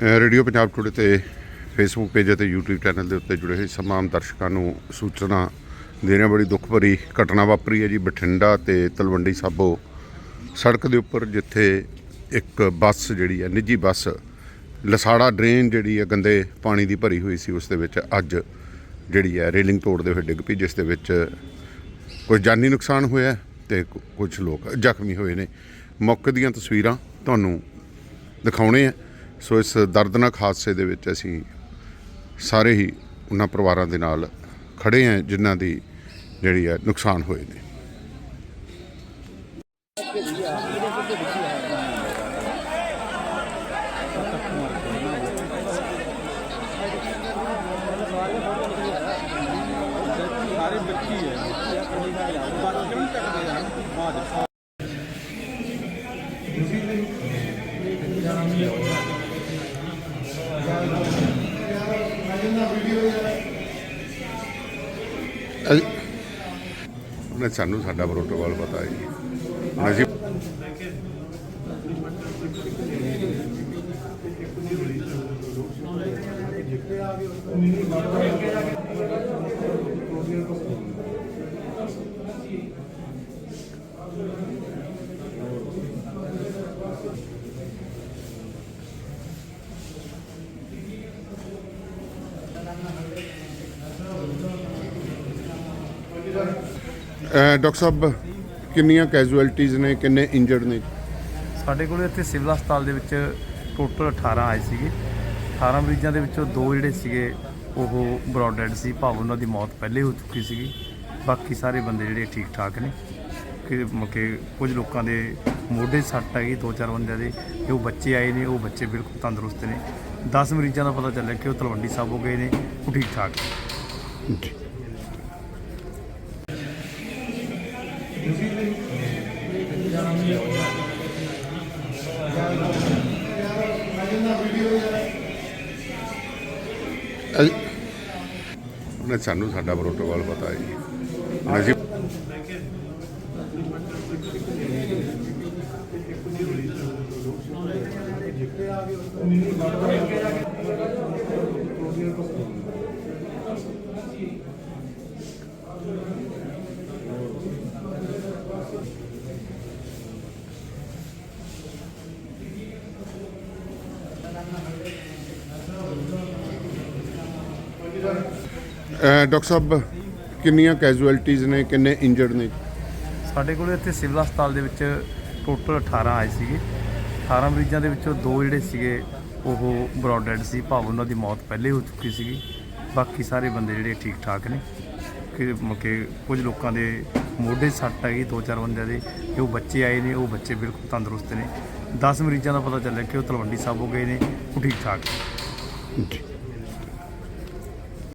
Radio Punjab today ਤੇ Facebook page ਅਤੇ YouTube channel ਦੇ ਉੱਤੇ ਜੁੜੇ ਹੋਏ ਤਮਾਮ ਦਰਸ਼ਕਾਂ ਨੂੰ ਸੂਚਨਾ ਦੇ ਰਿਹਾ ਬੜੀ ਦੁੱਖ ਭਰੀ ਘਟਨਾ ਵਾਪਰੀ ਹੈ ਜੀ, ਬਠਿੰਡਾ ਤੇ ਤਲਵੰਡੀ ਸਾਬੋ ਸੜਕ ਦੇ ਉੱਪਰ, ਜਿੱਥੇ ਇੱਕ ਬੱਸ ਜਿਹੜੀ ਹੈ, ਨਿੱਜੀ ਬੱਸ ਲਸਾੜਾ ਡਰੇਨ ਜਿਹੜੀ ਹੈ, ਗੰਦੇ ਪਾਣੀ ਦੀ ਭਰੀ ਹੋਈ ਸੀ, ਉਸ ਦੇ ਵਿੱਚ ਅੱਜ ਜਿਹੜੀ ਹੈ, ਰੇਲਿੰਗ ਤੋੜਦੇ ਹੋਏ ਡਿੱਗ ਪਈ, ਜਿਸ ਦੇ ਵਿੱਚ ਕੋਈ ਜਾਨੀ ਨੁਕਸਾਨ ਹੋਇਆ ਹੈ ਤੇ ਕੁਝ ਲੋਕ ਜ਼ਖਮੀ ਹੋਏ ਨੇ। ਮੌਕੇ ਦੀਆਂ ਤਸਵੀਰਾਂ ਤੁਹਾਨੂੰ ਦਿਖਾਉਣੇ ਆ। ਸੋ ਇਸ ਦਰਦਨਾਕ ਹਾਦਸੇ ਦੇ ਵਿੱਚ ਅਸੀਂ ਸਾਰੇ ਹੀ ਉਹਨਾਂ ਪਰਿਵਾਰਾਂ ਦੇ ਨਾਲ ਖੜੇ ਆ ਜਿਨ੍ਹਾਂ ਦੀ ਜਿਹੜੀ ਹੈ ਨੁਕਸਾਨ ਹੋਏ ਨੇ। ਸਾਰੇ ਬੱਚੀ ਉਹਨੇ ਸਾਨੂੰ ਸਾਡਾ ਪ੍ਰੋਟੋਕਾਲ ਪਤਾ ਹੈ ਜੀ। ਹੁਣ ਅਸੀਂ ਅ, ਡਾਕਟਰ ਸਾਹਿਬ ਕਿੰਨੀਆਂ ਕੈਜੂਅਲਟੀਆਂ ਨੇ ਕਿੰਨੇ ਇੰਜਰਡ ਨੇ? ਸਾਡੇ ਕੋਲ ਇੱਥੇ ਸਿਵਲ ਹਸਪਤਾਲ ਦੇ ਵਿੱਚ ਟੋਟਲ 18 ਆਏ ਸੀਗੇ। 18 ਮਰੀਜ਼ਾਂ ਦੇ ਵਿੱਚੋਂ ਦੋ ਜਿਹੜੇ ਸੀਗੇ ਉਹ ਬ੍ਰੌਡ ਡੈਡ ਸੀ ਭਾਵ ਉਹਨਾਂ ਦੀ ਮੌਤ ਪਹਿਲੇ ਹੋ ਚੁੱਕੀ ਸੀਗੀ। ਬਾਕੀ ਸਾਰੇ ਬੰਦੇ ਜਿਹੜੇ ਠੀਕ ਠਾਕ ਨੇ। ਕਿ ਮਕੇ ਕੁਝ ਲੋਕਾਂ ਦੇ ਮੋਢੇ ਸੱਟ ਹੈਗੀ ਦੋ ਚਾਰ ਬੰਦਿਆਂ ਦੇ ਜੋ ਬੱਚੇ ਆਏ ਨੇ ਉਹ ਬੱਚੇ ਬਿਲਕੁਲ ਤੰਦਰੁਸਤ ਨੇ। 10 ਮਰੀਜ਼ਾਂ ਦਾ ਪਤਾ ਚੱਲਿਆ ਕਿ ਉਹ ਤਲਵੰਡੀ ਸਾਬੋ ਗਏ ਨੇ ਉਹ ਠੀਕ ਠਾਕ ਨੇ ਉਹਨੇ ਸਾਨੂੰ ਸਾਡਾ ਪ੍ਰੋਟੋਕਾਲ ਪਤਾ ਹੈ ਜੀ। ਹੁਣ ਅਸੀਂ ਅ, ਡਾਕਟਰ ਸਾਹਿਬ, ਕਿੰਨੀਆਂ ਕੈਜੂਅਲਟੀਆਂ ਨੇ, ਕਿੰਨੇ ਇੰਜਰਡ ਨੇ? ਸਾਡੇ ਕੋਲ ਇੱਥੇ ਸਿਵਲ ਹਸਪਤਾਲ ਦੇ ਵਿੱਚ ਟੋਟਲ 18 ਆਏ ਸੀਗੇ। 18 ਮਰੀਜ਼ਾਂ ਦੇ ਵਿੱਚੋਂ ਦੋ ਜਿਹੜੇ ਸੀਗੇ, ਉਹ ਬ੍ਰੌਡ ਡੈਡ ਸੀ, ਭਾਵ ਉਹਨਾਂ ਦੀ ਮੌਤ ਪਹਿਲੇ ਹੋ ਚੁੱਕੀ ਸੀਗੀ। ਬਾਕੀ ਸਾਰੇ ਬੰਦੇ ਜਿਹੜੇ ਠੀਕ ਠਾਕ ਨੇ। ਕਿ ਮਕੇ ਕੁਝ ਲੋਕਾਂ ਦੇ ਮੋਢੇ ਸੱਟ ਹੈਗੀ ਦੋ ਚਾਰ ਬੰਦਿਆਂ ਦੇ। ਜੋ ਬੱਚੇ ਆਏ ਨੇ, ਉਹ ਬੱਚੇ ਬਿਲਕੁਲ ਤੰਦਰੁਸਤ ਨੇ। 10 ਮਰੀਜ਼ਾਂ ਦਾ ਪਤਾ ਚੱਲਿਆ ਕਿ ਉਹ ਤਲਵੰਡੀ ਸਾਬੋ ਗਏ ਨੇ, ਉਹ ਠੀਕ ਠਾਕ ਨੇ